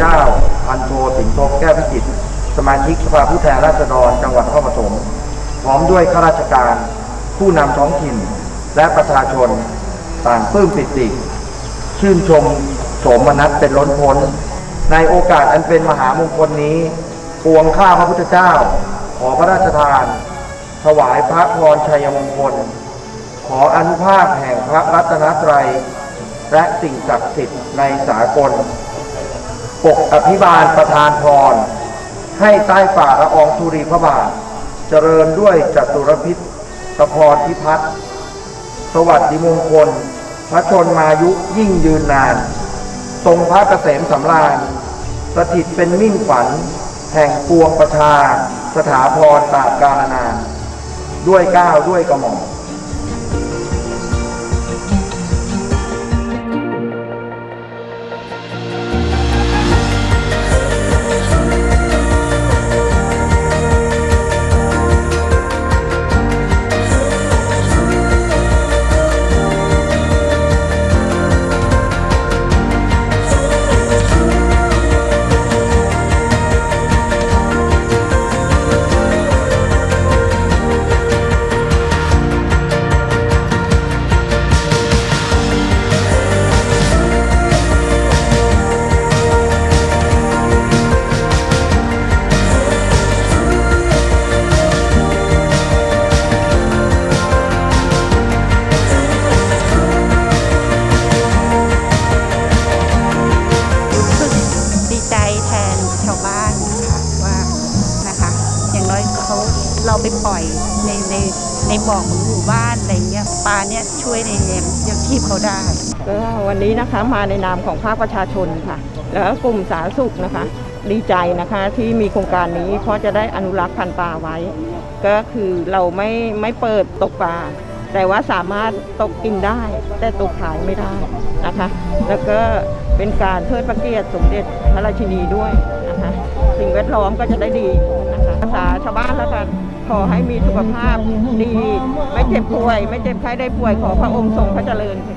เก้าพันโทสิงห์ทบแก้วพิจิตรสมาชิกสภาผู้แทนราษฎรจังหวัดนครปฐมพร้อมด้วยข้าราชการ ผู้นำท้องถิ่น และประชาชนต่างปลื้มปิติชื่นชมโสมนัสเป็นล้นพ้น ในโอกาสอันเป็นมหามงคลนี้ ปวงข้าพระพุทธเจ้า ขอพระราชทาน ถวายพระพรชัยมงคล ขออนุภาพแห่งพระรัตนตรัย และสิ่งศักดิ์สิทธิ์ในสากล ปกอภิบาลประธานพร ให้ใต้ฝ่าละอองธุรีพระบาท เจริญด้วยจตุรพิษตพรพิพัฒน์สวัสดิมงคล พระชนมายุยิ่งยืนนาน ทรงพระเกษมสำราญสถิตเป็นมิ่งขวัญ แห่งปวงประชา สถาพรตรากาลนาน ด้วยก้าวด้วยกระหม่อม เราไปปล่อยในในในบ่อของหมู่บ้านอะไรเงี้ยปลาเนี่ยช่วยในยังชีพเขาได้ก็วันนี้นะคะมาในนามของภาคประชาชนค่ะ แล้วก็กลุ่มสาธารณสุขนะคะ ดีใจนะคะที่มีโครงการนี้เพราะจะได้อนุรักษ์พันธุ์ปลาไว้ ก็คือเราไม่ไม่เปิดตกปลาแต่ว่าสามารถตกกินได้ แต่ตกขายไม่ได้นะคะ แล้วก็เป็นการเทิดพระเกียรติสมเด็จพระราชินีด้วยนะคะสิ่งแวดล้อมก็จะได้ดี นะคะภาษาชาวบ้านแล้วกันขอให้มีสุขภาพดี ไม่เจ็บป่วย ไม่เจ็บไข้ได้ป่วยขอพระองค์ทรงพระเจริญค่ะ